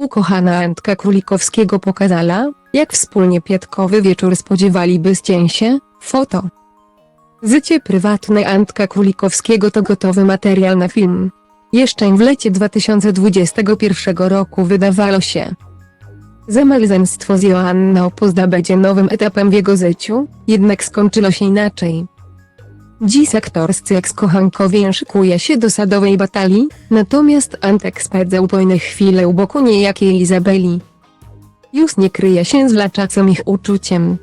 Ukochana Antka Królikowskiego pokazała, jak wspólnie piatkowy wieczór spodziewalibyście się, foto. Życie prywatne Antka Królikowskiego to gotowy materiał na film. Jeszcze w lecie 2021 roku wydawało się, że z Joanną Opuzda będzie nowym etapem w jego życiu, jednak skończyło się inaczej. Dziś aktorscy eks-kochankowie szykuje się do sadowej batalii, natomiast Antek spędzał pojne chwile u boku niejakiej Izabeli. Już nie kryje się z laczacą ich uczuciem.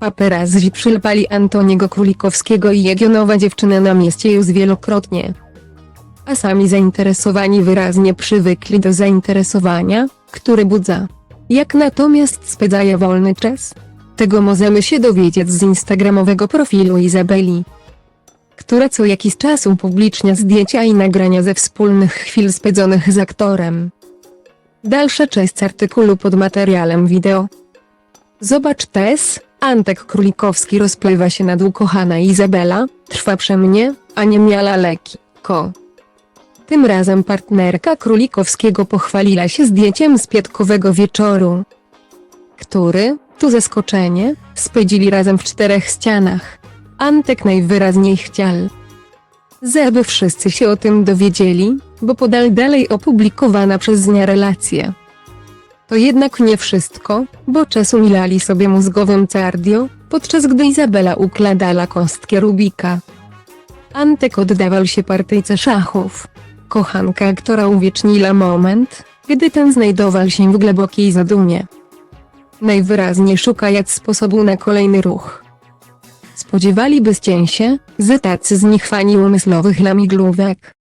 Paparazzi przylpali Antoniego Królikowskiego i jego nowa dziewczyna na mieście już wielokrotnie. A sami zainteresowani wyraźnie przywykli do zainteresowania, które budza. Jak natomiast spędzają wolny czas? Tego możemy się dowiedzieć z instagramowego profilu Izabeli która co jakiś czas upublicznia zdjęcia i nagrania ze wspólnych chwil spędzonych z aktorem. Dalsza część artykułu pod materiałem wideo. Zobacz też, Antek Królikowski rozpływa się nad ukochana Izabela, trwa przy mnie, a nie miała leki, ko. Tym razem partnerka Królikowskiego pochwaliła się zdjęciem z piatkowego wieczoru, który, tu zaskoczenie, spędzili razem w czterech ścianach. Antek najwyraźniej chciał, żeby wszyscy się o tym dowiedzieli, bo podal dalej opublikowana przez dnia relacja. To jednak nie wszystko, bo czasu milali sobie mózgowym cardio, podczas gdy Izabela układała kostkę Rubika. Antek oddawał się partyjce szachów. Kochanka aktora uwieczniła moment, gdy ten znajdował się w głębokiej zadumie. Najwyraźniej szukając sposobu na kolejny ruch. Spodziewalibyście się, że tacy z nich fani umysłowych lamiglówek